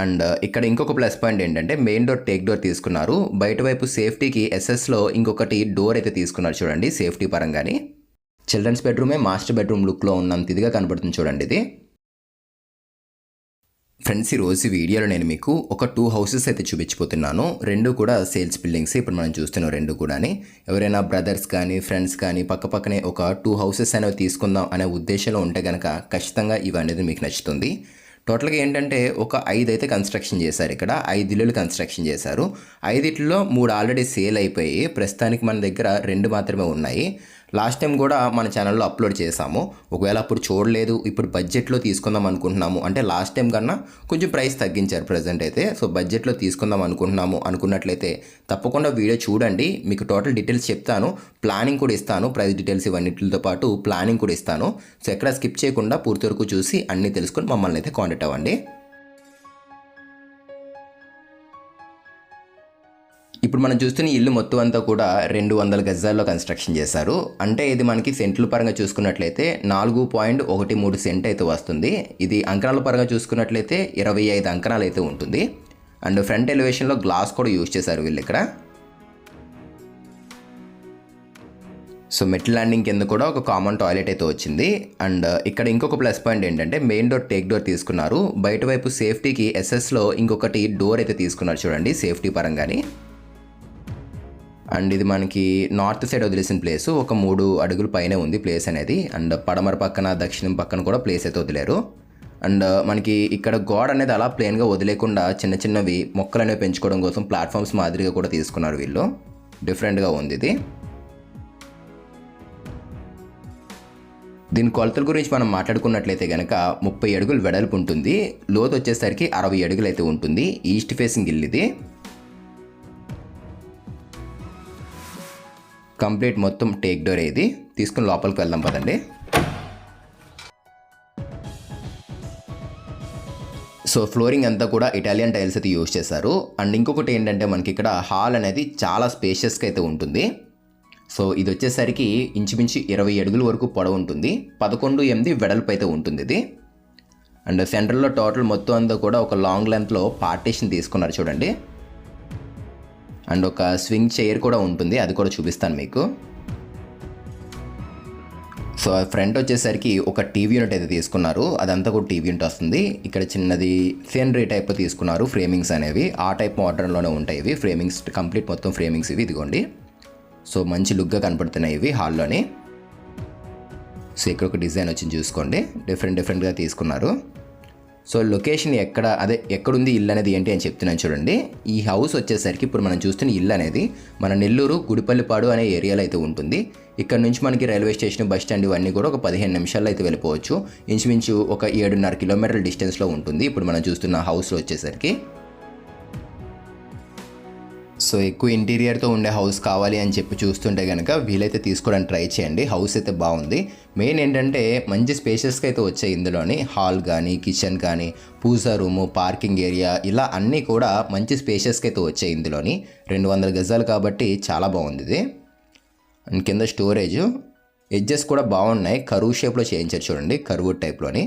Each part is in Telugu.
అండ్ ఇక్కడ ఇంకొక ప్లస్ పాయింట్ ఏంటంటే మెయిన్ డోర్ టేక్ డోర్ తీసుకున్నారు. బయట వైపు సేఫ్టీకి ఎస్ఎస్లో ఇంకొకటి డోర్ అయితే తీసుకున్నారు చూడండి సేఫ్టీ పరంగాని. చిల్డ్రన్స్ బెడ్రూమే మాస్టర్ బెడ్రూమ్ లుక్లో ఉన్నంత ఇదిగా కనబడుతుంది చూడండి ఇది. ఫ్రెండ్స్ ఈ రోజు ఈ వీడియోలో నేను మీకు ఒక టూ హౌసెస్ అయితే చూపించిపోతున్నాను రెండు కూడా సేల్స్ బిల్డింగ్స్ ఇప్పుడు మనం చూస్తున్నాం రెండు కూడాని. ఎవరైనా బ్రదర్స్ కానీ ఫ్రెండ్స్ కానీ పక్క పక్కనే ఒక టూ హౌసెస్ అనేవి తీసుకుందాం అనే ఉద్దేశంలో ఉంటే కనుక ఖచ్చితంగా ఇవి అనేది మీకు నచ్చుతుంది. టోటల్గా ఏంటంటే ఒక ఐదు అయితే కన్స్ట్రక్షన్ చేశారు ఇక్కడ ఐదు ఇల్లులు కన్స్ట్రక్షన్ చేశారు. ఐదిట్లో మూడు ఆల్రెడీ సేల్ అయిపోయి ప్రస్తుతానికి మన దగ్గర రెండు మాత్రమే ఉన్నాయి. లాస్ట్ టైం కూడా మన ఛానల్లో అప్లోడ్ చేశాము. ఒకవేళ అప్పుడు చూడలేదు ఇప్పుడు బడ్జెట్లో తీసుకుందాం అనుకుంటున్నాము. అంటే లాస్ట్ టైం కన్నా కొంచెం ప్రైస్ తగ్గించారు ప్రజెంట్ అయితే. సో బడ్జెట్లో తీసుకుందాం అనుకుంటున్నాము అనుకున్నట్లయితే తప్పకుండా వీడియో చూడండి. మీకు టోటల్ డీటెయిల్స్ చెప్తాను. ప్లానింగ్ కూడా ఇస్తాను. ప్రైస్ డీటెయిల్స్ ఇవన్నిటితో పాటు ప్లానింగ్ కూడా ఇస్తాను. సో ఎక్కడ స్కిప్ చేయకుండా పూర్తి వరకు చూసి అన్నీ తెలుసుకొని మమ్మల్ని అయితే కాంటాక్ట్ అవ్వండి. ఇప్పుడు మనం చూస్తున్న ఇల్లు మొత్తం అంతా కూడా రెండు వందల గజాల్లో కన్స్ట్రక్షన్ చేశారు. అంటే ఇది మనకి సెంట్ల పరంగా చూసుకున్నట్లయితే నాలుగు పాయింట్ ఒకటి మూడు సెంట్ అయితే వస్తుంది. ఇది అంకణాల పరంగా చూసుకున్నట్లయితే ఇరవై ఐదు అంకణాలు అయితే ఉంటుంది. అండ్ ఫ్రంట్ ఎలివేషన్లో గ్లాస్ కూడా యూజ్ చేశారు వీళ్ళు ఇక్కడ. సో మెట్ ల్యాండింగ్ కింద కూడా ఒక కామన్ టాయిలెట్ అయితే వచ్చింది. అండ్ ఇక్కడ ఇంకొక ప్లస్ పాయింట్ ఏంటంటే మెయిన్ డోర్ టేక్ డోర్ తీసుకున్నారు. బయట వైపు సేఫ్టీకి ఎస్ఎస్లో ఇంకొకటి డోర్ అయితే తీసుకున్నారు చూడండి సేఫ్టీ పరంగానే. అండ్ ఇది మనకి నార్త్ సైడ్ వదిలేసిన ప్లేస్. ఒక మూడు అడుగుల పైనే ఉంది ప్లేస్ అనేది. అండ్ పడమర పక్కన దక్షిణం పక్కన కూడా ప్లేస్ అయితే వదిలేరు. అండ్ మనకి ఇక్కడ గోడ అనేది అలా ప్లేన్గా వదిలేకుండా చిన్న చిన్నవి మొక్కలు అనేవి పెంచుకోవడం కోసం ప్లాట్ఫామ్స్ మాదిరిగా కూడా తీసుకున్నారు వీళ్ళు. డిఫరెంట్గా ఉంది ఇది. దీని కొలతల గురించి మనం మాట్లాడుకున్నట్లయితే కనుక ముప్పై అడుగులు వెడల్పు ఉంటుంది. లోతు వచ్చేసరికి అరవై అడుగులు అయితే ఉంటుంది. ఈస్ట్ ఫేసింగ్ ఇల్లు ఇది. కంప్లీట్ మొత్తం టేక్ డోర్ ఇది. తీసుకుని లోపలికి వెళ్దాం పదండి. సో ఫ్లోరింగ్ అంతా కూడా ఇటాలియన్ టైల్స్ అయితే యూజ్ చేశారు. అండ్ ఇంకొకటి ఏంటంటే మనకి ఇక్కడ హాల్ అనేది చాలా స్పేషియస్గా అయితే ఉంటుంది. సో ఇది వచ్చేసరికి ఇంచుమించు ఇరవై అడుగుల వరకు పొడవు ఉంటుంది. పదకొండు ఎనిమిది వెడల్పు అయితే ఉంటుంది ఇది. అండ్ సెంటర్లో టోటల్ మొత్తం అంతా కూడా ఒక లాంగ్ లెంత్లో పార్టీషన్ తీసుకున్నారు చూడండి. అండ్ ఒక స్వింగ్ చైర్ కూడా ఉంటుంది అది కూడా చూపిస్తాను మీకు. సో ఫ్రంట్ వచ్చేసరికి ఒక టీవీ యూనిట్ అయితే తీసుకున్నారు అదంతా కూడా టీవీ యూనిట్ వస్తుంది. ఇక్కడ చిన్నది సీనరీ టైప్ తీసుకున్నారు ఫ్రేమింగ్స్ అనేవి. ఆ టైప్ మోడర్న్లోనే ఉంటాయి ఇవి ఫ్రేమింగ్స్ కంప్లీట్ మొత్తం ఫ్రేమింగ్స్ ఇవి ఇదిగోండి. సో మంచి లుక్గా కనపడుతున్నాయి ఇవి హాల్లోని. సో ఇక్కడ ఒక డిజైన్ వచ్చింది చూసుకోండి డిఫరెంట్ డిఫరెంట్గా తీసుకున్నారు. సో లొకేషన్ ఎక్కడ అదే ఎక్కడుంది ఇల్లు అనేది ఏంటి అని చెప్తున్నాను చూడండి. ఈ హౌస్ వచ్చేసరికి ఇప్పుడు మనం చూస్తున్న ఇల్లు అనేది మన నెల్లూరు గుడిపల్లిపాడు అనే ఏరియాలో అయితే ఉంటుంది. ఇక్కడ నుంచి మనకి రైల్వే స్టేషన్ బస్ స్టాండ్ ఇవన్నీ కూడా ఒక పదిహేను నిమిషాల్లో అయితే వెళ్ళిపోవచ్చు. ఇంచుమించు ఒక ఏడున్నర కిలోమీటర్ల డిస్టెన్స్లో ఉంటుంది. ఇప్పుడు మనం చూస్తున్న హౌస్లో వచ్చేసరికి సో ఎక్కువ ఇంటీరియర్తో ఉండే హౌస్ కావాలి అని చెప్పి చూస్తుంటే కనుక వీలైతే తీసుకోవడానికి ట్రై చేయండి. హౌస్ అయితే బాగుంది. మెయిన్ ఏంటంటే మంచి స్పేషియస్గా అయితే వచ్చాయి ఇందులోని. హాల్ కానీ కిచెన్ కానీ పూజా రూము పార్కింగ్ ఏరియా ఇలా అన్నీ కూడా మంచి స్పేషియస్గా అయితే వచ్చాయి ఇందులోని. రెండు వందల గజాలు కాబట్టి చాలా బాగుంది ఇది. అండ్ కింద స్టోరేజ్. ఎడ్జెస్ కూడా బాగున్నాయి. కరువు షేప్లో చేయించారు చూడండి. కర్వుడ్ టైప్లోని.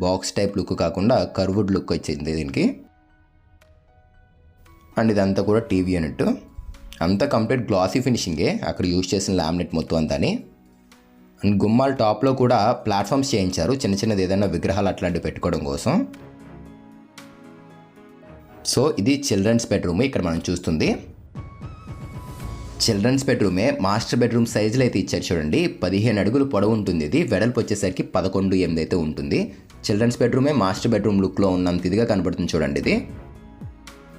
బాక్స్ టైప్ లుక్ కాకుండా కర్వుడ్ లుక్ వచ్చింది దీనికి. అండ్ ఇదంతా కూడా టీవీ యూనిట్. అంతా కంప్లీట్ గ్లాసీ ఫినిషింగే. అక్కడ యూజ్ చేసిన లామినేట్ మొత్తం అంతాని. అండ్ గుమ్మాల టాప్లో కూడా ప్లాట్ఫామ్స్ చేయించారు. చిన్న చిన్నది ఏదైనా విగ్రహాలు అట్లాంటివి పెట్టుకోవడం కోసం. సో ఇది చిల్డ్రన్స్ బెడ్రూమ్ ఇక్కడ మనం చూస్తుంది. చిల్డ్రన్స్ బెడ్రూమే మాస్టర్ బెడ్రూమ్ సైజులో అయితే ఇచ్చారు చూడండి. పదిహేను అడుగులు పొడవు ఉంటుంది ఇది. వెడల్పు వచ్చేసరికి పదకొండు ఎనిమిది అయితే ఉంటుంది. చిల్డ్రన్స్ బెడ్రూమే మాస్టర్ బెడ్రూమ్ లుక్లో ఉన్నంత ఇదిగా కనబడుతుంది చూడండి ఇది.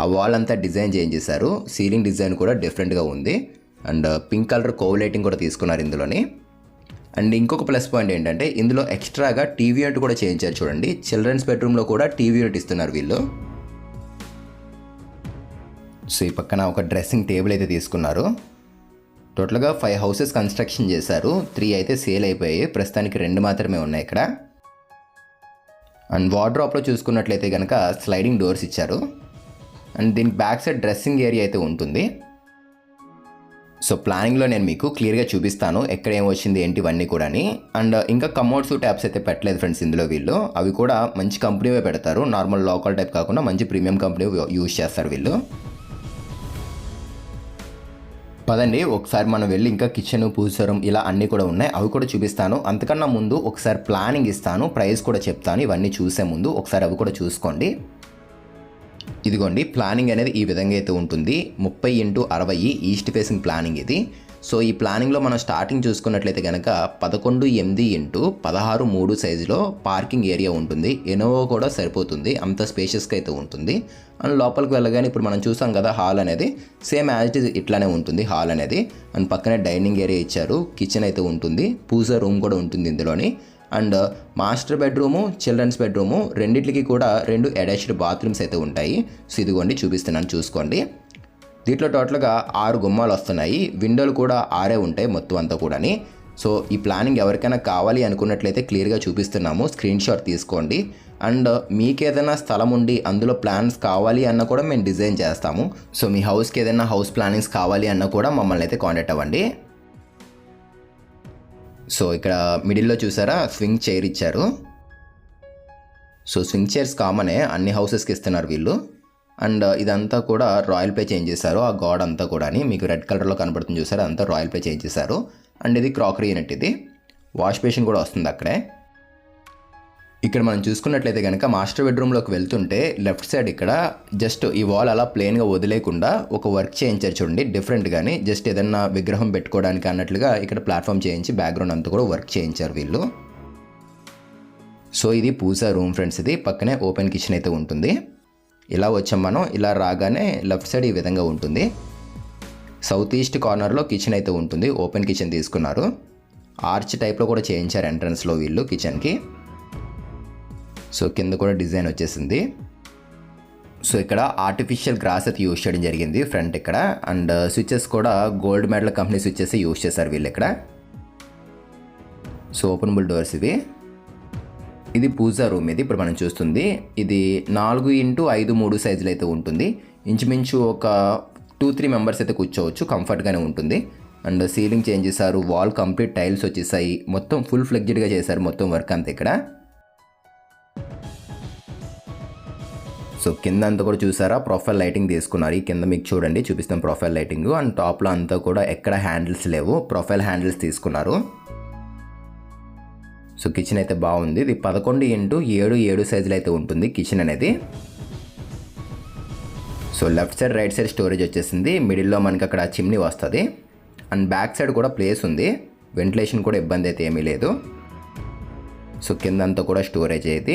ఆ వాల్ అంతా డిజైన్ చేంజ్ చేశారు సీలింగ్ డిజైన్ కూడా డిఫరెంట్గా ఉంది. And pink colour cove lighting కూడా తీసుకున్నారు ఇందులోని. అండ్ ఇంకొక ప్లస్ పాయింట్ ఏంటంటే ఇందులో ఎక్స్ట్రాగా టీవీ యూనిట్ కూడా చేయించారు చూడండి. చిల్డ్రన్స్ బెడ్రూమ్లో కూడా టీవీ యూనిట్ ఇస్తున్నారు వీళ్ళు. సో ఈ పక్కన ఒక డ్రెస్సింగ్ టేబుల్ అయితే తీసుకున్నారు. టోటల్గా ఫైవ్ హౌసెస్ కన్స్ట్రక్షన్ చేశారు. త్రీ అయితే సేల్ అయిపోయాయి. ప్రస్తుతానికి రెండు మాత్రమే ఉన్నాయి ఇక్కడ. అండ్ వార్డ్రాప్లో చూసుకున్నట్లయితే కనుక స్లైడింగ్ డోర్స్ ఇచ్చారు. అండ్ దీనికి బ్యాక్ సైడ్ డ్రెస్సింగ్ ఏరియా అయితే ఉంటుంది. సో ప్లానింగ్లో నేను మీకు క్లియర్గా చూపిస్తాను ఎక్కడ ఏం వచ్చింది ఏంటి ఇవన్నీ కూడాని. అండ్ ఇంకా కమోడ్స్ ట్యాబ్స్ అయితే పెట్టలేదు ఫ్రెండ్స్ ఇందులో వీళ్ళు. అవి కూడా మంచి కంపెనీవే పెడతారు. నార్మల్ లోకల్ టైప్ కాకుండా మంచి ప్రీమియం కంపెనీ యూజ్ చేస్తారు వీళ్ళు. పదండి ఒకసారి మనం వెళ్ళి ఇంకా కిచెన్ పూసరం ఇలా అన్నీ కూడా ఉన్నాయి. అవి కూడా చూపిస్తాను. అంతకన్నా ముందు ఒకసారి ప్లానింగ్ ఇస్తాను. ప్రైస్ కూడా చెప్తాను. ఇవన్నీ చూసే ముందు ఒకసారి అవి కూడా చూసుకోండి. ఇదిగోండి ప్లానింగ్ అనేది ఈ విధంగా అయితే ఉంటుంది. ముప్పై ఇంటూ అరవై ఈస్ట్ ఫేసింగ్ ప్లానింగ్ ఇది. సో ఈ ప్లానింగ్లో మనం స్టార్టింగ్ చూసుకున్నట్లయితే కనుక పదకొండు ఎనిమిది ఇంటూ పదహారు మూడు సైజులో పార్కింగ్ ఏరియా ఉంటుంది. ఎనోవో కూడా సరిపోతుంది. అంత స్పేషియస్గా అయితే ఉంటుంది. అండ్ లోపలికి వెళ్ళగానే ఇప్పుడు మనం చూసాం కదా హాల్ అనేది. సేమ్ యాజ్ ఇట్ ఇట్లానే ఉంటుంది హాల్ అనేది. అండ్ పక్కనే డైనింగ్ ఏరియా ఇచ్చారు. కిచెన్ అయితే ఉంటుంది. పూజ రూమ్ కూడా ఉంటుంది ఇందులోని. And master bedroom children's bedroom రెండిట్లకి కూడా రెండు అటాచ్డ్ బాత్రూమ్స్ అయితే ఉంటాయి. సో ఇదిగోండి చూపిస్తున్నాను చూసుకోండి. దీంట్లో టోటల్గా ఆరు గుమ్మాలు వస్తున్నాయి. విండోలు కూడా ఆరే ఉంటాయి మొత్తం అంతా కూడాని. సో ఈ ప్లానింగ్ ఎవరికైనా కావాలి అనుకున్నట్లయితే క్లియర్గా చూపిస్తున్నాము. స్క్రీన్ షాట్ తీసుకోండి. అండ్ మీకు ఏదైనా స్థలం ఉండి అందులో ప్లాన్స్ కావాలి అన్న కూడా మేము డిజైన్ చేస్తాము. సో మీ హౌస్కి ఏదైనా హౌస్ ప్లానింగ్స్ కావాలి అన్న కూడా మమ్మల్ని అయితే కాంటాక్ట్ అవ్వండి. సో ఇక్కడ మిడిల్లో చూసారా? స్వింగ్ చైర్ ఇచ్చారు. సో స్వింగ్ చైర్స్ కామనే అన్ని హౌసెస్కి ఇస్తున్నారు వీళ్ళు. అండ్ ఇదంతా కూడా రాయల్ పే చేంజ్ చేశారు ఆ గాడ్ అంతా కూడా మీకు రెడ్ కలర్లో కనబడుతుంది చూసారు? అంతా రాయల్ పే చేంజ్ చేశారు అండ్ ఇది క్రాకరీ యూనిట్ ఇది. వాష్ బేసిన్ కూడా వస్తుంది అక్కడే. ఇక్కడ మనం చూసుకున్నట్లయితే కనుక మాస్టర్ బెడ్రూమ్లోకి వెళ్తుంటే లెఫ్ట్ సైడ్ ఇక్కడ జస్ట్ ఈ వాల్ అలా ప్లెయిన్గా వదిలేకుండా ఒక వర్క్ చేయించారు చూడండి డిఫరెంట్ కానీ జస్ట్ ఏదన్నా విగ్రహం పెట్టుకోవడానికి అన్నట్లుగా ఇక్కడ ప్లాట్ఫామ్ చేయించి బ్యాక్గ్రౌండ్ అంతా కూడా వర్క్ చేయించారు వీళ్ళు. సో ఇది పూజా రూమ్ ఫ్రెండ్స్ ఇది పక్కనే ఓపెన్ కిచెన్ అయితే ఉంటుంది. ఇలా వచ్చాం మనం ఇలా రాగానే లెఫ్ట్ సైడ్ ఈ విధంగా ఉంటుంది. సౌత్ ఈస్ట్ కార్నర్లో కిచెన్ అయితే ఉంటుంది ఓపెన్ కిచెన్ తీసుకున్నారు. ఆర్చ్ టైప్లో కూడా చేయించారు ఎంట్రన్స్లో వీళ్ళు కిచెన్కి. సో కింద కూడా డిజైన్ వచ్చేసింది. సో ఇక్కడ ఆర్టిఫిషియల్ గ్రాస్ అయితే యూజ్ చేయడం జరిగింది ఫ్రంట్ ఇక్కడ. అండ్ uh, స్విచ్చెస్ కూడా gold medal company switches use చేశారు వీళ్ళు ఇక్కడ. సో ఓపెనబుల్ డోర్స్ ఇవి. ఇది పూజా రూమ్ ఇది ఇప్పుడు మనం చూస్తుంది. ఇది నాలుగు ఇంటూ ఐదు మూడు సైజులు అయితే ఉంటుంది. ఇంచుమించు ఒక టూ త్రీ మెంబర్స్ అయితే కూర్చోవచ్చు కంఫర్ట్గానే ఉంటుంది. అండ్ సీలింగ్ చేంజ్ చేశారు వాల్ కంప్లీట్ టైల్స్ వచ్చేసాయి. మొత్తం ఫుల్ ఫ్లెక్జిడ్గా చేశారు మొత్తం వర్క్ అంతా ఇక్కడ. సో కింద అంతా కూడా చూసారా? ప్రొఫైల్ లైటింగ్ తీసుకున్నారు. ఈ కింద మీకు చూడండి చూపిస్తాం ప్రొఫైల్ లైటింగ్. అండ్ టాప్లో అంతా కూడా ఎక్కడ హ్యాండిల్స్ లేవు. ప్రొఫైల్ హ్యాండిల్స్ తీసుకున్నారు. సో కిచెన్ అయితే బాగుంది. ఇది పదకొండు ఇంటూ ఏడు ఏడు సైజులు అయితే ఉంటుంది కిచెన్ అనేది. So left side right side storage వచ్చేసింది. మిడిల్లో మనకి అక్కడ చిమ్నీ వస్తుంది. అండ్ బ్యాక్ సైడ్ కూడా ప్లేస్ ఉంది. వెంటిలేషన్ కూడా ఇబ్బంది అయితే ఏమీ లేదు. సో కిందంతా కూడా స్టోరేజ్ అయితే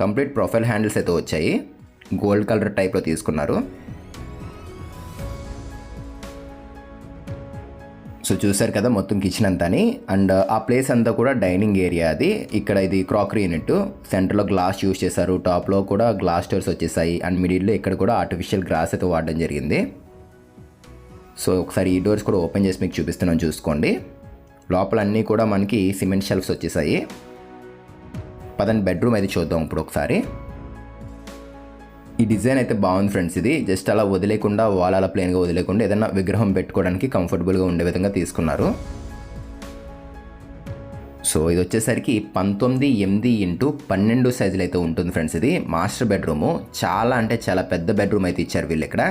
కంప్లీట్ ప్రొఫైల్ హ్యాండిల్స్ అయితే వచ్చాయి. గోల్డ్ కలర్ టైప్లో తీసుకున్నారు. సో చూసారు కదా మొత్తం కిచెన్ అంతాని అండ్ ఆ ప్లేస్ అంతా కూడా డైనింగ్ ఏరియా అది. ఇక్కడ ఇది క్రాకరీ యూనిట్. సెంటర్లో గ్లాస్ యూస్ చేశారు. టాప్లో కూడా గ్లాస్ డోర్స్ వచ్చేసాయి. అండ్ మిడిల్లో ఇక్కడ కూడా ఆర్టిఫిషియల్ గ్రాస్ అయితే వాడడం జరిగింది. సో ఒకసారి ఈ డోర్స్ కూడా ఓపెన్ చేసి మీకు చూపిస్తున్నాను చూసుకోండి. లోపల అన్నీ కూడా మనకి సిమెంట్ షెల్ఫ్స్ వచ్చేసాయి. పదండి బెడ్రూమ్ అయితే చూద్దాం ఇప్పుడు ఒకసారి. ఈ డిజైన్ అయితే బాగుంది ఫ్రెండ్స్ ఇది జస్ట్ అలా వదిలేకుండా వాల్ అలా ప్లేన్గా వదిలేకుండా ఏదైనా విగ్రహం పెట్టుకోవడానికి కంఫర్టబుల్గా ఉండే విధంగా తీసుకున్నారు. సో ఇది వచ్చేసరికి పంతొమ్మిది ఎనిమిది ఇంటూ పన్నెండు సైజులు అయితే ఉంటుంది ఫ్రెండ్స్ ఇది మాస్టర్ బెడ్రూము చాలా అంటే చాలా పెద్ద బెడ్రూమ్ అయితే ఇచ్చారు వీళ్ళు ఇక్కడ.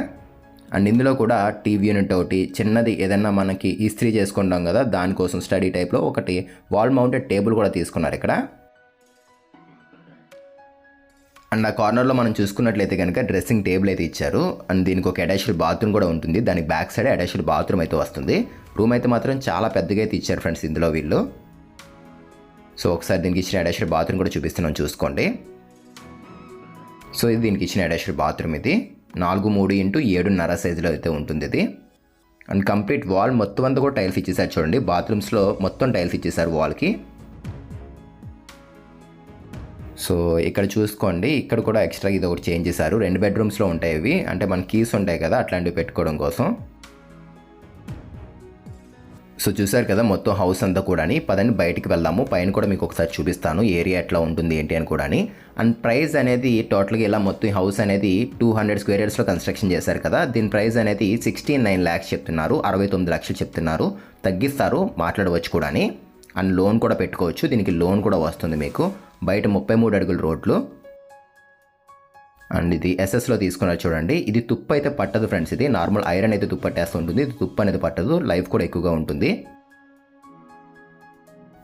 అండ్ ఇందులో కూడా టీవీ యూనిట్ ఒకటి చిన్నది ఏదన్నా మనకి ఇస్త్రీ చేసుకుంటాం కదా దానికోసం స్టడీ టైప్లో ఒకటి వాల్ మౌంటెడ్ టేబుల్ కూడా తీసుకున్నారు ఇక్కడ. అండ్ ఆ కార్నర్లో మనం చూసుకున్నట్లయితే కనుక డ్రెస్సింగ్ టేబుల్ అయితే ఇచ్చారు. అండ్ దీనికి ఒక అటాచ్డ్ బాత్రూమ్ కూడా ఉంటుంది. దానికి బ్యాక్ సైడ్ అటాచ్డ్ బాత్రూమ్ అయితే వస్తుంది. రూమ్ అయితే మాత్రం చాలా పెద్దగా అయితే ఇచ్చారు ఫ్రెండ్స్ ఇందులో వీళ్ళు. సో ఒకసారి దీనికి ఇచ్చిన అటాచ్డ్ బాత్రూమ్ కూడా చూపిస్తున్నాం చూసుకోండి. సో ఇది దీనికి ఇచ్చిన అటాచ్డ్ బాత్రూమ్ ఇది. నాలుగు మూడు ఇంటూ ఏడున్నర సైజులో అయితే ఉంటుంది ఇది. అండ్ కంప్లీట్ వాల్ మొత్తం అంతా కూడా టైల్స్ ఇచ్చేసారు చూడండి. బాత్రూమ్స్లో మొత్తం టైల్స్ ఇచ్చేసారు వాల్కి. సో ఇక్కడ చూసుకోండి. ఇక్కడ కూడా ఎక్స్ట్రా ఇది ఒకటి చేంజ్ చేశారు. రెండు బెడ్రూమ్స్లో ఉంటాయి ఇవి. అంటే మన కీస్ ఉంటాయి కదా అట్లాంటివి పెట్టుకోవడం కోసం. సో చూసారు కదా మొత్తం హౌస్ అంతా కూడాని. పదండి బయటికి వెళ్దాము. పైన కూడా మీకు ఒకసారి చూపిస్తాను. ఏరియా ఎట్లా ఉంటుంది ఏంటి అని కూడాని. అండ్ ప్రైస్ అనేది టోటల్గా ఇలా మొత్తం హౌస్ అనేది టూ హండ్రెడ్ స్క్వేర్ ఇయర్స్లో కన్స్ట్రక్షన్ చేశారు కదా. దీని ప్రైస్ అనేది సిక్స్టీ నైన్ ల్యాక్స్ చెప్తున్నారు. అరవై తొమ్మిది లక్షలు చెప్తున్నారు. తగ్గిస్తారు మాట్లాడవచ్చు కూడాని. అండ్ లోన్ కూడా పెట్టుకోవచ్చు. దీనికి లోన్ కూడా వస్తుంది మీకు. బయట ముప్పై మూడు అడుగుల రోడ్లు. అండ్ ఇది ఎస్ఎస్లో తీసుకున్నారు చూడండి. ఇది తుప్పు అయితే పట్టదు ఫ్రెండ్స్ ఇది. నార్మల్ ఐరన్ అయితే తుప్పట్టేస్తూ ఉంటుంది. ఇది తుప్పు అనేది పట్టదు. లైఫ్ కూడా ఎక్కువగా ఉంటుంది.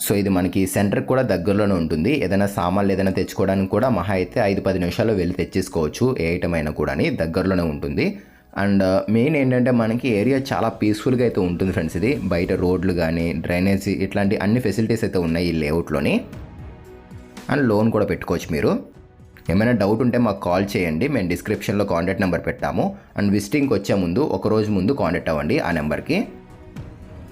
సో ఇది మనకి సెంటర్ కూడా దగ్గరలోనే ఉంటుంది. ఏదైనా సామాన్లు ఏదైనా తెచ్చుకోవడానికి కూడా మహా అయితే ఐదు పది నిమిషాల్లో వెళ్ళి తెచ్చేసుకోవచ్చు. ఏ ఐటమ్ అయినా కూడా దగ్గరలోనే ఉంటుంది. అండ్ మెయిన్ ఏంటంటే మనకి ఏరియా చాలా పీస్ఫుల్గా అయితే ఉంటుంది ఫ్రెండ్స్ ఇది. బయట రోడ్లు కానీ డ్రైనేజ్ ఇట్లాంటి అన్ని ఫెసిలిటీస్ అయితే ఉన్నాయి ఈ లేఅవుట్లోని. అండ్ లోన్ కూడా పెట్టుకోవచ్చు మీరు. ఏమైనా డౌట్ ఉంటే మాకు కాల్ చేయండి. మేము డిస్క్రిప్షన్లో కాంటాక్ట్ నెంబర్ పెట్టాము. అండ్ విజిటింగ్కి వచ్చే ముందు ఒక రోజు ముందు కాంటాక్ట్ అవ్వండి ఆ నెంబర్కి.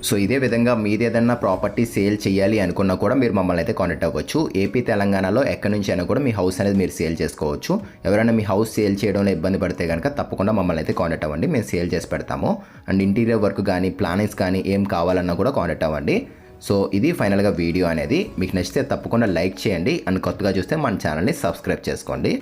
సో ఇదే విధంగా మీది ఏదైనా ప్రాపర్టీ సేల్ చేయాలి అనుకున్నా కూడా మీరు మమ్మల్ని అయితే కాంటాక్ట్ అవ్వచ్చు. ఏపీ తెలంగాణలో ఎక్కడి నుంచి అయినా కూడా మీ హౌస్ అనేది మీరు సేల్ చేసుకోవచ్చు. ఎవరైనా మీ హౌస్ సేల్ చేయడంలో ఇబ్బంది పడితే కనుక తప్పకుండా మమ్మల్ని అయితే కాంటాక్ట్ అవ్వండి. మేము సేల్ చేసి పెడతాము. అండ్ ఇంటీరియర్ వర్క్ కానీ ప్లానింగ్స్ కానీ ఏం కావాలన్నా కూడా కాంటాక్ట్ అవ్వండి. సో ఇది ఫైనల్గా వీడియో అనేది. మీకు నచ్చితే తప్పకుండా లైక్ చేయండి. అండ్ కొత్తగా చూస్తే మన ఛానల్ని సబ్స్క్రైబ్ చేసుకోండి.